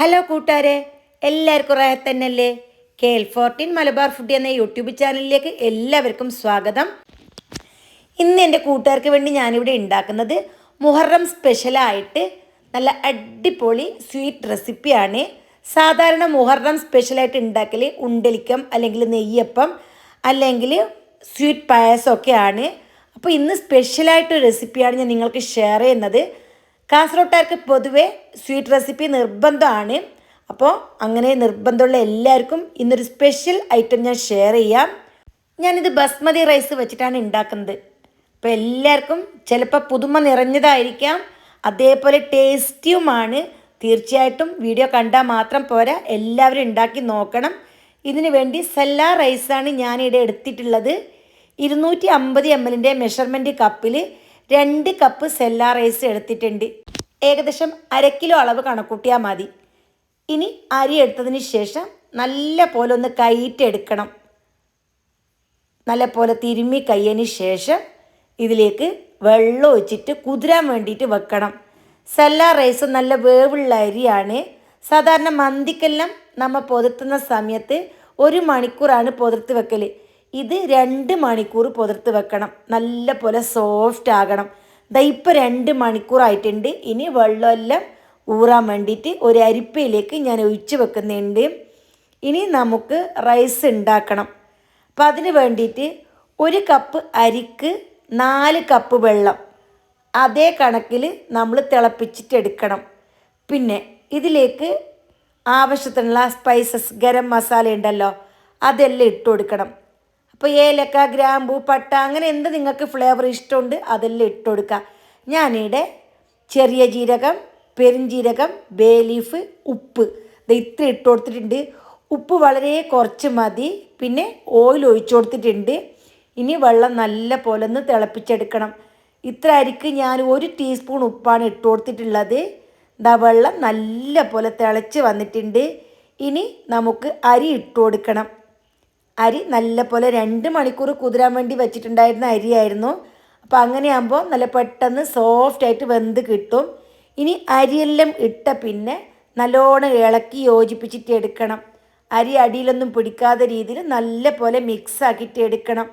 Hello കൂട്ടുകാരെ എല്ലാവർക്കും റാഹത്ത് തന്നെയല്ലേ? K L fourteen Malabar food എന്ന യൂട്യൂബ് ചാനലിലേക്ക് എല്ലാവർക്കും സ്വാഗതം. ഇന്ന് എന്റെ കൂട്ടുകാർക്ക് വേണ്ടി ഞാനിവിടെ ഉണ്ടാക്കുന്നത് മുഹറം സ്പെഷ്യലായിട്ട് നല്ല അടിപൊളി സ്വീറ്റ് റെസിപ്പിയാണ് സാധാരണ മുഹറം സ്പെഷ്യലായിട്ട് ഉണ്ടാക്കൽ ഉണ്ടലിക്കം അല്ലെങ്കിൽ നെയ്യപ്പം അല്ലെങ്കിൽ സ്വീറ്റ് പായസമൊക്കെയാണ്. അപ്പോൾ ഇന്ന് സ്പെഷ്യലായിട്ട് റെസിപ്പിയാണ് ഞാൻ നിങ്ങൾക്ക് ഷെയർ ചെയ്യുന്നത്. കാസർഗോട്ടുകാർക്ക് പൊതുവേ സ്വീറ്റ് റെസിപ്പി നിർബന്ധമാണ്. അപ്പോൾ അങ്ങനെ നിർബന്ധമുള്ള എല്ലാവർക്കും ഇന്നൊരു സ്പെഷ്യൽ ഐറ്റം ഞാൻ ഷെയർ ചെയ്യാം. ഞാനിത് ബസ്മതി റൈസ് വെച്ചിട്ടാണ് ഉണ്ടാക്കുന്നത്. അപ്പോൾ എല്ലാവർക്കും ചിലപ്പോൾ പുതുമ നിറഞ്ഞതായിരിക്കാം. അതേപോലെ ടേസ്റ്റിയുമാണ്. തീർച്ചയായിട്ടും വീഡിയോ കണ്ടാൽ മാത്രം പോരാ. എല്ലാവരും ഉണ്ടാക്കി നോക്കണം. ഇതിനു വേണ്ടി സെല്ലാ റൈസാണ് ഞാനിവിടെ എടുത്തിട്ടുള്ളത്. ഇരുന്നൂറ്റി അമ്പത് എം എല്ലിന്റെ മെഷർമെന്റ് കപ്പിൽ രണ്ട് കപ്പ് സെല്ലാ റൈസ് എടുത്തിട്ടുണ്ട്. ഏകദേശം അര കിലോ അളവ് കണക്കൂട്ടിയാൽ മതി. ഇനി അരി എടുത്തതിന് ശേഷം നല്ല പോലെ ഒന്ന് കയ്യിട്ടെടുക്കണം നല്ല പോലെ തിരുമ്മി കയ്യതിന് ശേഷം ഇതിലേക്ക് വെള്ളം ഒഴിച്ചിട്ട് കുതിരാൻ വേണ്ടിയിട്ട് വെക്കണം. സെല്ലാ റൈസ് നല്ല വേവുള്ള അരിയാണ്. സാധാരണ മന്തിക്കെല്ലാം നമ്മൾ പുതർത്തുന്ന സമയത്ത് ഒരു മണിക്കൂറാണ് പുതിർത്ത് വെക്കൽ ഇത് രണ്ട് മണിക്കൂർ പുതിർത്ത് വെക്കണം. നല്ല പോലെ സോഫ്റ്റ് ആകണം. ദാ ഇപ്പോൾ രണ്ട് മണിക്കൂറായിട്ടുണ്ട് ഇനി വെള്ളമെല്ലാം ഊറാൻ വേണ്ടിയിട്ട് ഒരു അരിപ്പയിലേക്ക് ഞാൻ ഒഴിച്ച് വെക്കുന്നുണ്ട്. ഇനി നമുക്ക് റൈസ് ഉണ്ടാക്കണം. അപ്പം അതിന് വേണ്ടിയിട്ട് ഒരു കപ്പ് അരിക്ക് നാല് കപ്പ് വെള്ളം. അതേ കണക്കിൽ നമ്മൾ തിളപ്പിച്ചിട്ടെടുക്കണം പിന്നെ ഇതിലേക്ക് ആവശ്യത്തിനുള്ള സ്പൈസസ് ഗരം മസാല ഉണ്ടല്ലോ അതെല്ലാം ഇട്ട് കൊടുക്കണം. അപ്പോൾ ഏലക്ക ഗ്രാമ്പൂ പട്ട അങ്ങനെ എന്ത് നിങ്ങൾക്ക് ഫ്ലേവർ ഇഷ്ടമുണ്ട് അതെല്ലാം ഇട്ട് കൊടുക്കുക ഞാനിവിടെ ചെറിയ ജീരകം പെരിഞ്ജീരകം ബേ ലീഫ് ഉപ്പ്. ഇത് ഇത്ര ഇട്ട് കൊടുത്തിട്ടുണ്ട് ഉപ്പ് വളരെ കുറച്ച് മതി. പിന്നെ ഓയിൽ ഒഴിച്ചു കൊടുത്തിട്ടുണ്ട് ഇനി വെള്ളം നല്ല പോലെ ഒന്ന് തിളപ്പിച്ചെടുക്കണം. ഇത്ര അരിക്ക് ഞാൻ ഒരു ടീസ്പൂൺ ഉപ്പാണ് ഇട്ട് കൊടുത്തിട്ടുള്ളത് ഇതാ വെള്ളം നല്ല പോലെ തിളച്ച് വന്നിട്ടുണ്ട്. ഇനി നമുക്ക് അരി ഇട്ട് കൊടുക്കണം അരി നല്ല പോലെ രണ്ട് മണിക്കൂർ കുതിരാൻ വേണ്ടി വെച്ചിട്ടുണ്ടായിരുന്ന അരിയായിരുന്നു. അപ്പോൾ അങ്ങനെയാകുമ്പോൾ നല്ല പെട്ടെന്ന് സോഫ്റ്റായിട്ട് വെന്ത് കിട്ടും. ഇനി അരിയെല്ലാം ഇട്ട പിന്നെ നല്ലോണം ഇളക്കി യോജിപ്പിച്ചിട്ട് എടുക്കണം. അരി അടിയിലൊന്നും പിടിക്കാതെ രീതിയിൽ നല്ല പോലെ മിക്സ് ആക്കിയിട്ട് എടുക്കണം.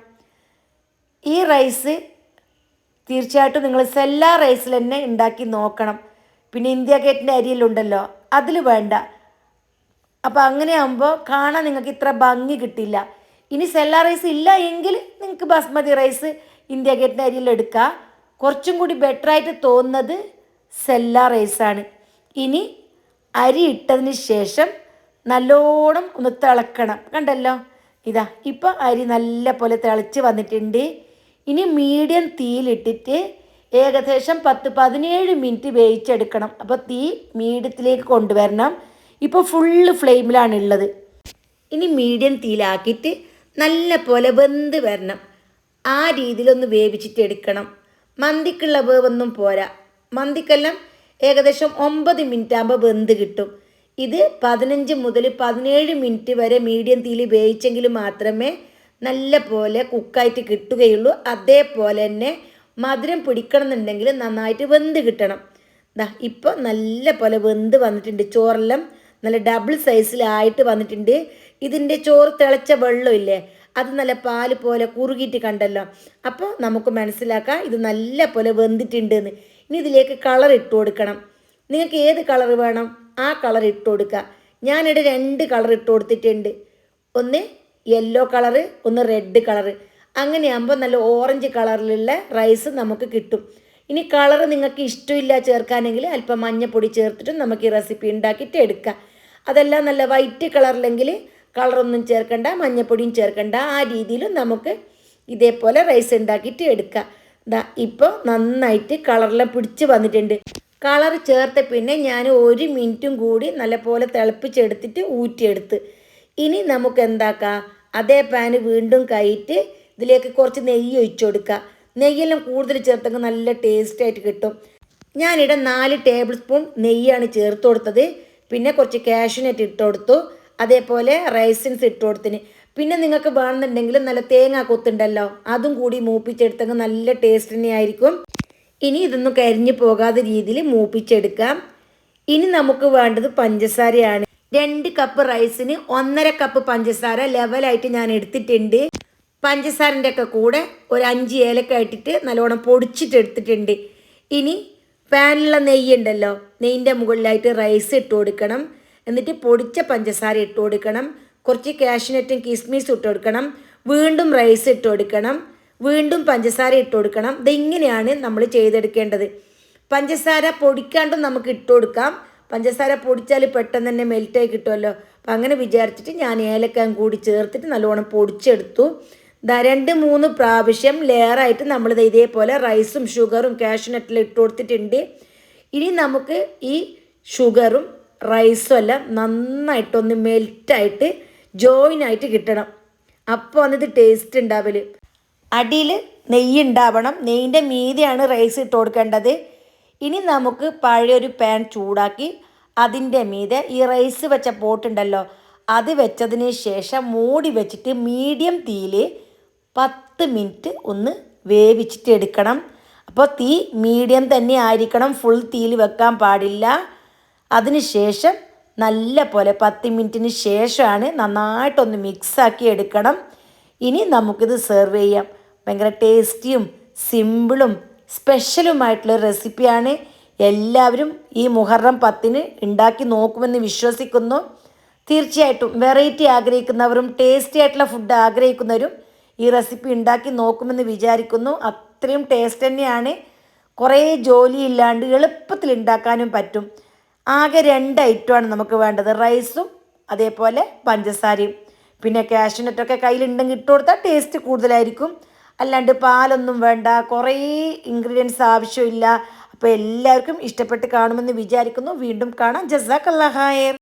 ഈ റൈസ് തീർച്ചയായിട്ടും നിങ്ങൾ സെല്ലാ റൈസിൽ തന്നെ ഉണ്ടാക്കി നോക്കണം. പിന്നെ ഇന്ത്യ ഗേറ്റിന്റെ അരിയിലുണ്ടല്ലോ അതിൽ വേണ്ട. അപ്പോൾ അങ്ങനെ ആകുമ്പോൾ കാണാൻ നിങ്ങൾക്ക് ഇത്ര ഭംഗി കിട്ടില്ല. ഇനി സെല്ലാ റൈസ് ഇല്ല എങ്കിൽ നിങ്ങൾക്ക് ബസ്മതി റൈസ് ഇന്ത്യ ഗേറ്റിന്റെ അരിയിൽ എടുക്കുക കുറച്ചും കൂടി ബെറ്ററായിട്ട് തോന്നുന്നത് സെല്ലാ റൈസാണ് ഇനി അരി ഇട്ടതിന് ശേഷം നല്ലോണം ഒന്ന് തിളക്കണം. കണ്ടല്ലോ? ഇതാ ഇപ്പോൾ അരി നല്ല പോലെ തിളച്ച് വന്നിട്ടുണ്ട്. ഇനി മീഡിയം തീയിലിട്ടിട്ട് ഏകദേശം പത്ത് പതിനേഴ് മിനിറ്റ് വേവിച്ചെടുക്കണം. അപ്പോൾ തീ മീഡിയത്തിലേക്ക് കൊണ്ടുവരണം. ഇപ്പോൾ ഫുള്ള് ഫ്ലെയിമിലാണ് ഉള്ളത് ഇനി മീഡിയം തീയിലാക്കിയിട്ട് നല്ല പോലെ വെന്ത് വരണം. ആ രീതിയിലൊന്ന് വേവിച്ചിട്ട് എടുക്കണം. മന്തിക്കുള്ള വേവൊന്നും പോരാ. മന്തിക്കെല്ലാം ഏകദേശം ഒമ്പത് മിനിറ്റ് ആകുമ്പോൾ വെന്ത് കിട്ടും. ഇത് പതിനഞ്ച് മുതൽ പതിനേഴ് മിനിറ്റ് വരെ മീഡിയം തീയിൽ വേവിച്ചെങ്കിൽ മാത്രമേ നല്ല പോലെ കുക്കായിട്ട് കിട്ടുകയുള്ളൂ. അതേപോലെ തന്നെ മധുരം പിടിക്കണം നന്നായിട്ട് വെന്ത് കിട്ടണം. ദാ ഇപ്പോൾ നല്ല പോലെ വെന്ത് വന്നിട്ടുണ്ട്. ചോറെല്ലാം നല്ല ഡബിൾ സൈസിലായിട്ട് വന്നിട്ടുണ്ട്. ഇതിന്റെ ചോറ് തിളച്ച വെള്ളമില്ലേ? അത് നല്ല പാൽ പോലെ കുറുകിയിട്ട് കണ്ടല്ലോ. അപ്പോൾ നമുക്ക് മനസ്സിലാക്കാം ഇത് നല്ല പോലെ വെന്തിട്ടുണ്ട് എന്ന് ഇനി ഇതിലേക്ക് കളർ ഇട്ട് കൊടുക്കണം. നിങ്ങൾക്ക് ഏത് കളർ വേണം? ആ കളർ ഇട്ട് കൊടുക്കുക. ഞാനിവിടെ രണ്ട് കളർ ഇട്ട് കൊടുത്തിട്ടുണ്ട്. ഒന്ന് യെല്ലോ കളറ് ഒന്ന് റെഡ് കളറ് അങ്ങനെയാകുമ്പോൾ നല്ല ഓറഞ്ച് കളറിലുള്ള റൈസ് നമുക്ക് കിട്ടും. ഇനി കളർ നിങ്ങൾക്ക് ഇഷ്ടമില്ല ചേർക്കാനെങ്കിൽ അല്പം മഞ്ഞപ്പൊടി ചേർത്തിട്ടും നമുക്ക് ഈ റെസിപ്പി ഉണ്ടാക്കിയിട്ട് എടുക്കാം. അതെല്ലാം നല്ല വൈറ്റ് കളറിലെങ്കിൽ കളറൊന്നും ചേർക്കണ്ട മഞ്ഞപ്പൊടിയും ചേർക്കണ്ട. ആ രീതിയിലും നമുക്ക് ഇതേപോലെ റൈസ് ഉണ്ടാക്കിയിട്ട് എടുക്കാം. ദാ ഇപ്പോൾ നന്നായിട്ട് കളറെല്ലാം പിടിച്ച് വന്നിട്ടുണ്ട്. കളർ ചേർത്ത പിന്നെ ഞാൻ ഒരു മിനിറ്റും കൂടി നല്ലപോലെ തിളപ്പിച്ചെടുത്തിട്ട് ഊറ്റിയെടുത്ത്. ഇനി നമുക്ക് എന്താക്കാം? അതേ പാന് വീണ്ടും കയറ്റി ഇതിലേക്ക് കുറച്ച് നെയ്യ് ഒഴിച്ചു കൊടുക്കുക നെയ്യെല്ലാം കൂടുതൽ ചേർത്തെങ്കിൽ നല്ല ടേസ്റ്റായിട്ട് കിട്ടും. ഞാനിവിടെ നാല് ടേബിൾ സ്പൂൺ നെയ്യാണ് ചേർത്ത് കൊടുത്തത്. പിന്നെ കുറച്ച് കാഷ്യൂനട്ട് ഇട്ട് കൊടുത്തു. അതേപോലെ റൈസിൻസ് ഇട്ട് കൊടുത്തിന്. പിന്നെ നിങ്ങൾക്ക് വേണമെന്നുണ്ടെങ്കിൽ നല്ല തേങ്ങ കൊത്തുണ്ടല്ലോ അതും കൂടി മൂപ്പിച്ചെടുത്തെങ്കിൽ നല്ല ടേസ്റ്റ് തന്നെയായിരിക്കും ഇനി ഇതൊന്നും കരിഞ്ഞു പോകാതെ രീതിയിൽ മൂപ്പിച്ചെടുക്കാം. ഇനി നമുക്ക് വേണ്ടത് പഞ്ചസാരയാണ്. രണ്ട് കപ്പ് റൈസിന് ഒന്നര കപ്പ് പഞ്ചസാര ലെവലായിട്ട് ഞാൻ എടുത്തിട്ടുണ്ട്. പഞ്ചസാരന്റെ ഒക്കെ കൂടെ ഒരു അഞ്ച് ഏലക്ക ഇട്ടിട്ട് നല്ലോണം പൊടിച്ചിട്ട് എടുത്തിട്ടുണ്ട് ഇനി പാനിലുള്ള നെയ്യ് ഉണ്ടല്ലോ നെയ്യിന്റെ മുകളിലായിട്ട് റൈസ് ഇട്ട് കൊടുക്കണം. എന്നിട്ട് പൊടിച്ച പഞ്ചസാര ഇട്ട് കൊടുക്കണം. കുറച്ച് കാഷ്നട്ടും കിസ്മിസും ഇട്ട് കൊടുക്കണം. വീണ്ടും റൈസ് ഇട്ട് കൊടുക്കണം. വീണ്ടും പഞ്ചസാര ഇട്ട് കൊടുക്കണം. ഇതിങ്ങനെയാണ് നമ്മൾ ചെയ്തെടുക്കേണ്ടത്? പഞ്ചസാര പൊടിക്കാണ്ടും നമുക്ക് ഇട്ട് കൊടുക്കാം. പഞ്ചസാര പൊടിച്ചാൽ പെട്ടെന്ന് തന്നെ മെൽറ്റായി കിട്ടുമല്ലോ. അപ്പം അങ്ങനെ വിചാരിച്ചിട്ട് ഞാൻ ഏലക്കാൻ കൂടി ചേർത്തിട്ട് നല്ലോണം പൊടിച്ചെടുത്തു. രണ്ട് മൂന്ന് പ്രാവശ്യം ലെയറായിട്ട് നമ്മൾ ഇതേപോലെ റൈസും ഷുഗറും കാഷ്നട്ടിലും ഇട്ട് കൊടുത്തിട്ടുണ്ട്. ഇനി നമുക്ക് ഈ ഷുഗറും റൈസും എല്ലാം നന്നായിട്ടൊന്ന് മെൽറ്റായിട്ട് ജോയിൻ ആയിട്ട് കിട്ടണം. അപ്പോൾ വന്നിട്ട് ടേസ്റ്റ് ഉണ്ടാവൽ അടിയിൽ നെയ്യ് ഉണ്ടാവണം നെയ്യിന്റെ മീതെയാണ് റൈസ് ഇട്ട് കൊടുക്കേണ്ടത്. ഇനി നമുക്ക് പഴയൊരു പാൻ ചൂടാക്കി അതിന്റെ മീതെ ഈ റൈസ് വെച്ച പോട്ടുണ്ടല്ലോ അത് വെച്ചതിന് ശേഷം മൂടി വെച്ചിട്ട് മീഡിയം തീയിൽ പത്ത് മിനിറ്റ് ഒന്ന് വേവിച്ചിട്ട് എടുക്കണം. അപ്പോൾ തീ മീഡിയം തന്നെ ആയിരിക്കണം. ഫുൾ തീയിൽ വെക്കാൻ പാടില്ല. അതിനുശേഷം നല്ല പോലെ പത്ത് മിനിറ്റിന് ശേഷമാണ് നന്നായിട്ടൊന്ന് മിക്സാക്കി എടുക്കണം. ഇനി നമുക്കിത് സെർവ് ചെയ്യാം. ഭയങ്കര ടേസ്റ്റിയും സിമ്പിളും സ്പെഷ്യലുമായിട്ടുള്ള റെസിപ്പിയാണ് എല്ലാവരും ഈ മുഹറം പത്തിന് ഉണ്ടാക്കി നോക്കുമെന്ന് വിശ്വസിക്കുന്നു. തീർച്ചയായിട്ടും വെറൈറ്റി ആഗ്രഹിക്കുന്നവരും ടേസ്റ്റി ആയിട്ടുള്ള ഫുഡ് ആഗ്രഹിക്കുന്നവരും ഈ റെസിപ്പി ഉണ്ടാക്കി നോക്കുമെന്ന് വിചാരിക്കുന്നു. അത്രയും ടേസ്റ്റ് തന്നെയാണ്. കുറേ ജോലിയില്ലാണ്ട് എളുപ്പത്തിൽ ഉണ്ടാക്കാനും പറ്റും. ആകെ രണ്ട് ഐറ്റമാണ് നമുക്ക് വേണ്ടത്. റൈസും അതേപോലെ പഞ്ചസാരയും. പിന്നെ കാഷ്നട്ടൊക്കെ കയ്യിലുണ്ടെങ്കിൽ ഇട്ട് കൊടുത്താൽ ടേസ്റ്റ് കൂടുതലായിരിക്കും. അല്ലാണ്ട് പാലൊന്നും വേണ്ട കുറേ ഇൻഗ്രീഡിയൻസ് ആവശ്യമില്ല. അപ്പോൾ എല്ലാവർക്കും ഇഷ്ടപ്പെട്ട് കാണുമെന്ന് വിചാരിക്കുന്നു. വീണ്ടും കാണാം. ജസാഖ് ഹായർ